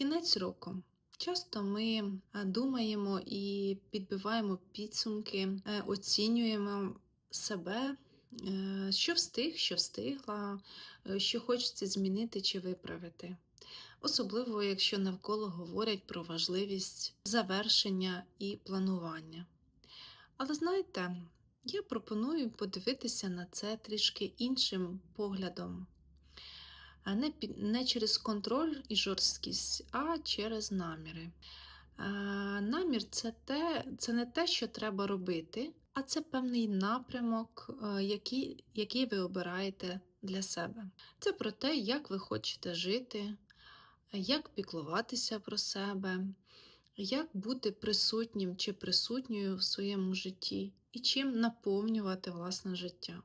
Кінець року. Часто ми е, думаємо і підбиваємо підсумки, е, оцінюємо себе, е, що встиг, що встигла, що хочеться змінити чи виправити. Особливо, якщо навколо говорять про важливість завершення і планування. Але знаєте, я пропоную подивитися на це трішки іншим поглядом. Не, не через контроль і жорсткість, а через наміри. Намір це, те, це не те, що треба робити, а це певний напрямок, е, який, який ви обираєте для себе. Це про те, як ви хочете жити, як піклуватися про себе, як бути присутнім чи присутньою в своєму житті і чим наповнювати власне життя.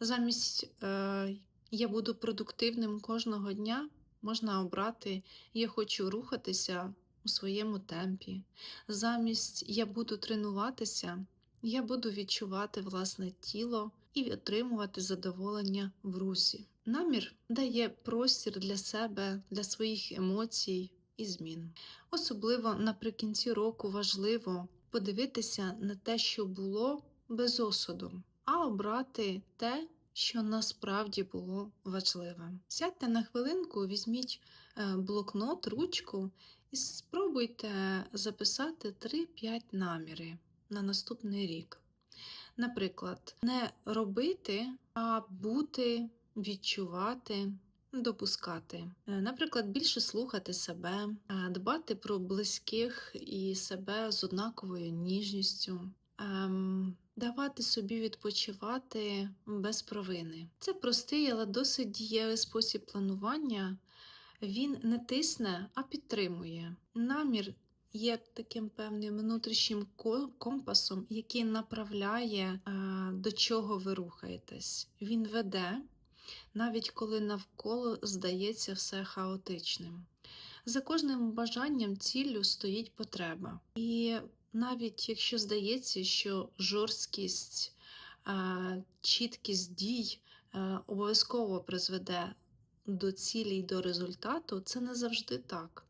Замість е, я буду продуктивним кожного дня, можна обрати я хочу рухатися у своєму темпі. Замість я буду тренуватися, я буду відчувати власне тіло і отримувати задоволення в русі. Намір дає простір для себе, для своїх емоцій і змін. Особливо наприкінці року важливо подивитися на те, що було без осуду, а обрати те, що насправді було важливим. Сядьте на хвилинку, візьміть е, блокнот, ручку і спробуйте записати 3-5 наміри на наступний рік. Наприклад, не робити, а бути, відчувати, допускати. Е, Наприклад, більше слухати себе, е, дбати про близьких і себе з однаковою ніжністю. Давати собі відпочивати без провини. Це простий, але досить дієвий спосіб планування. Він не тисне, а підтримує. Намір є таким певним внутрішнім компасом, який направляє, е, до чого ви рухаєтесь. Він веде, навіть коли навколо здається все хаотичним. За кожним бажанням ціллю стоїть потреба. І навіть якщо здається, що жорсткість, е, чіткість дій е, обов'язково призведе до цілі й до результату, це не завжди так.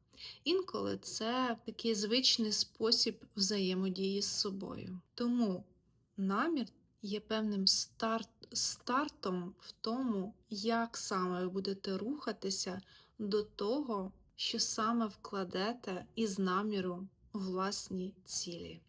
Інколи це такий звичний спосіб взаємодії з собою. Тому намір є певним старт, стартом в тому, як саме ви будете рухатися до того, що саме вкладете із наміру власні цілі.